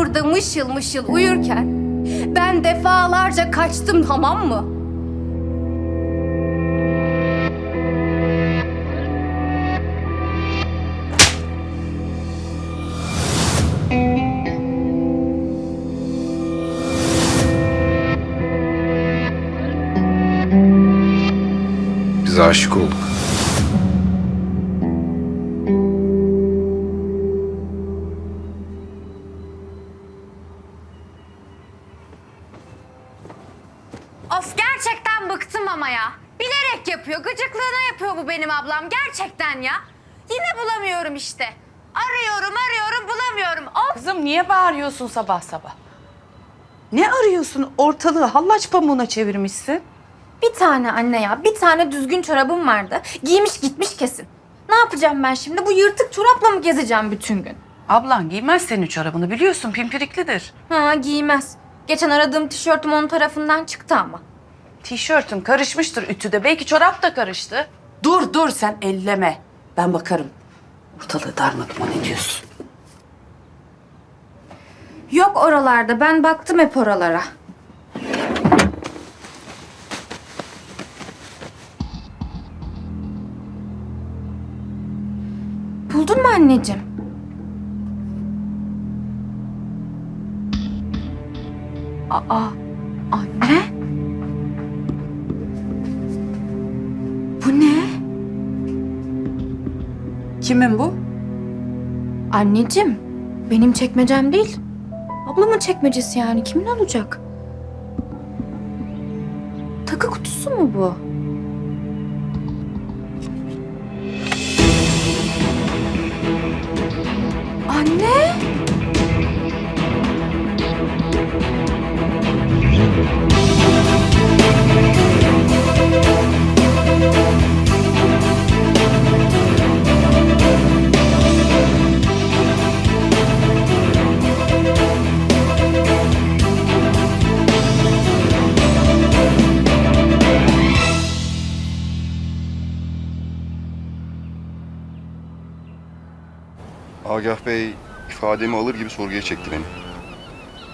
burada mışıl mışıl uyurken ben defalarca kaçtım tamam mı? Biz aşık olduk. Of gerçekten bıktım ama ya. Bilerek yapıyor, gıcıklığına yapıyor bu benim ablam gerçekten ya. Yine bulamıyorum işte. Arıyorum, arıyorum, bulamıyorum. Of! Kızım niye bağırıyorsun sabah sabah? Ne arıyorsun? Ortalığı hallaç pamuğuna çevirmişsin. Bir tane anne ya, bir tane düzgün çorabım vardı. Giymiş gitmiş kesin. Ne yapacağım ben şimdi? Bu yırtık çorapla mı gezeceğim bütün gün? Ablan giymez senin çorabını biliyorsun pimpiriklidir. Ha giymez. Geçen aradığım tişörtüm onun tarafından çıktı ama. Tişörtün karışmıştır ütüde. Belki çorap da karıştı. Dur dur sen elleme. Ben bakarım. Ortalığı darmaduman ediyorsun. Yok oralarda. Ben baktım hep oralara. Buldun mu anneciğim? Aa, Kimin bu? Anneciğim, benim çekmecem değil. Ablamın çekmecesi yani. Kimin olacak? Takı kutusu mu bu? Anne! Agah Bey ifademi alır gibi sorguya çekti beni.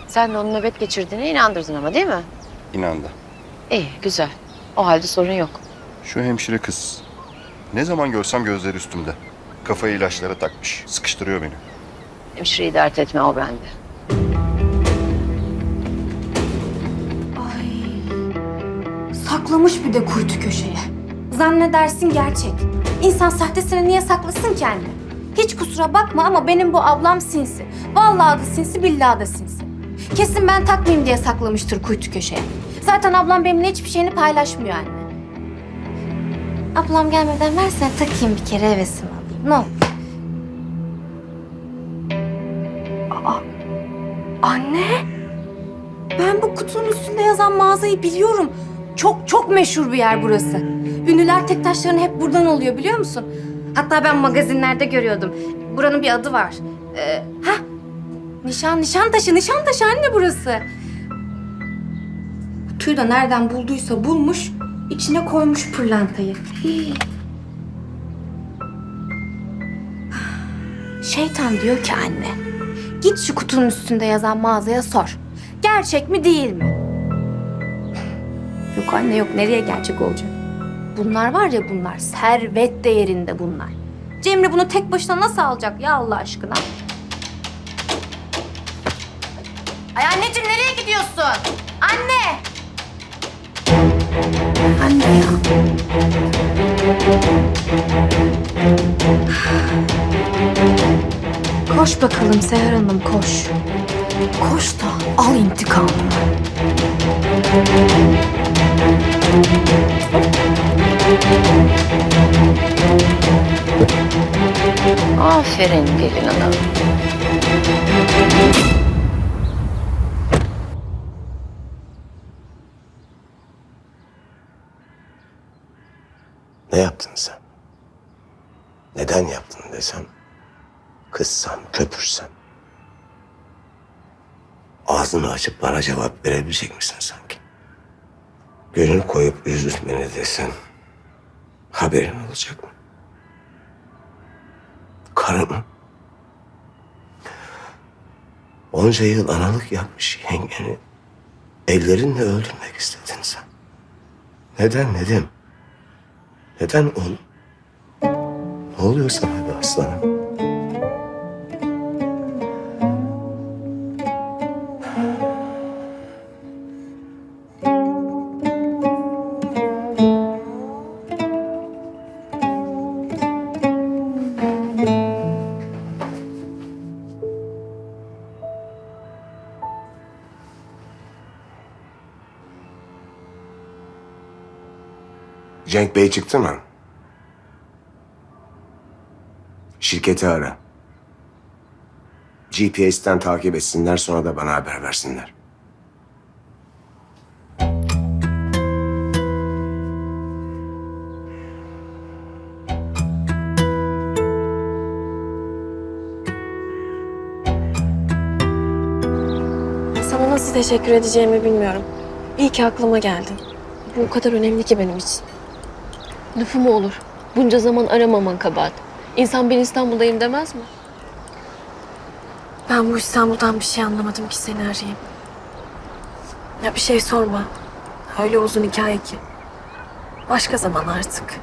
Sen de onun nöbet geçirdiğine inandırdın ama değil mi? İnandı. İyi, güzel. O halde sorun yok. Şu hemşire kız. Ne zaman görsem gözleri üstümde. Kafayı ilaçlara takmış. Sıkıştırıyor beni. Hemşireyi dert etme, o bende. Ay. Saklamış bir de kuytu köşeye. Zannedersin gerçek. İnsan sahtesini niye saklasın ki anne? Hiç kusura bakma ama benim bu ablam sinsi. Vallahi da sinsi, billahi da sinsi. Kesin ben takmayayım diye saklamıştır kuytu köşeye. Zaten ablam benimle hiçbir şeyini paylaşmıyor anne. Ablam gelmeden versene takayım bir kere hevesimi alayım. Ne anne. Ben bu kutunun üstünde yazan mağazayı biliyorum. Çok çok meşhur bir yer burası. Ünlüler tek taşlarını hep buradan alıyor biliyor musun? Hatta ben magazinlerde görüyordum. Buranın bir adı var. Ee, ha? Nişan, Nişantaşı, Nişantaşı anne burası. Kutuyu da nereden bulduysa bulmuş, içine koymuş pırlantayı. Şeytan diyor ki anne, git şu kutunun üstünde yazan mağazaya sor. Gerçek mi değil mi? Yok anne yok, nereye gerçek olacak? Bunlar var ya bunlar, servet değerinde bunlar. Cemre bunu tek başına nasıl alacak ya Allah aşkına? Ay anneciğim nereye gidiyorsun? Anne! Anne ya. Koş bakalım Seher Hanım koş. Koş da al intikamını. Aferin gelin hanım. Ne yaptın sen? Neden yaptın desem, kızsan, köpürsen. Ağzını açıp bana cevap verebilecek misin sanki? Gönül koyup üzül beni desen, haberin olacak mı? Karım, Onca yıl analık yapmış yengeni ellerinle öldürmek istedin sen. Neden Nedim? Neden oğlum? Ne oluyor sana be aslanım? Cenk Bey çıktı mı? Şirketi ara. GPS'ten takip etsinler sonra da bana haber versinler. Sana nasıl teşekkür edeceğimi bilmiyorum. İyi ki aklıma geldin. Bu o kadar önemli ki benim için. Lafı mı olur? Bunca zaman aramaman kabahat. İnsan ben İstanbul'dayım demez mi? Ben bu İstanbul'dan bir şey anlamadım ki seni arayayım. Ya bir şey sorma. Öyle uzun hikaye ki. Başka zaman artık.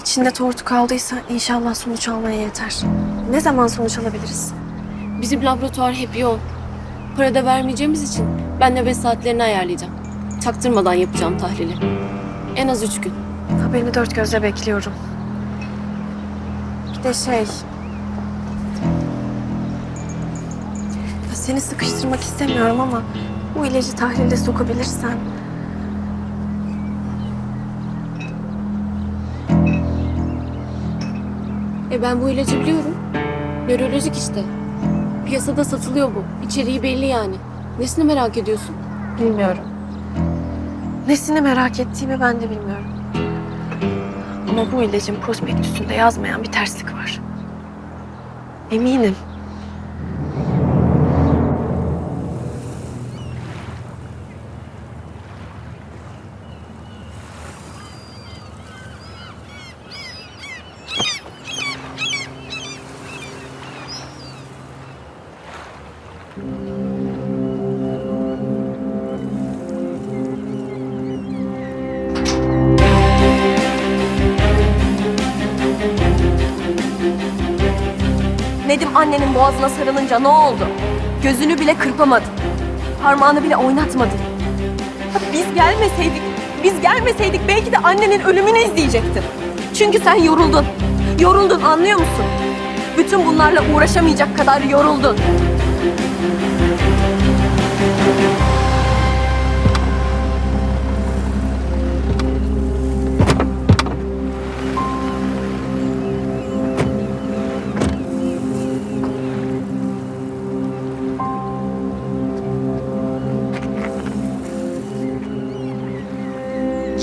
İçinde tortu kaldıysa inşallah sonuç almaya yeter. Ne zaman sonuç alabiliriz? Bizim laboratuvar hep yoğun. Para da vermeyeceğimiz için ben nöbet saatlerini ayarlayacağım. Çaktırmadan yapacağım tahlili. En az üç gün. Haberini dört gözle bekliyorum. Bir de şey... Ya Seni sıkıştırmak istemiyorum ama bu ilacı tahlile sokabilirsen... E ben bu ilacı biliyorum. Nörolojik işte. Piyasada satılıyor bu. İçeriği belli yani. Nesini merak ediyorsun? Bilmiyorum. Nesini merak ettiğimi ben de bilmiyorum. Ama bu ilacın prospektüsünde yazmayan bir terslik var. Eminim. Nedim annenin boğazına sarılınca ne oldu? Gözünü bile kırpamadın. Parmağını bile oynatmadın. Biz gelmeseydik, biz gelmeseydik belki de annenin ölümünü izleyecektin. Çünkü sen yoruldun. Yoruldun anlıyor musun? Bütün bunlarla uğraşamayacak kadar yoruldun.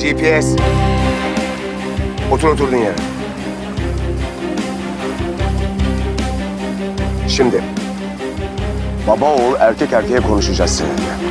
GPS. Otur oturduğun yere. Şimdi baba oğul erkek erkeğe konuşacağız seninle.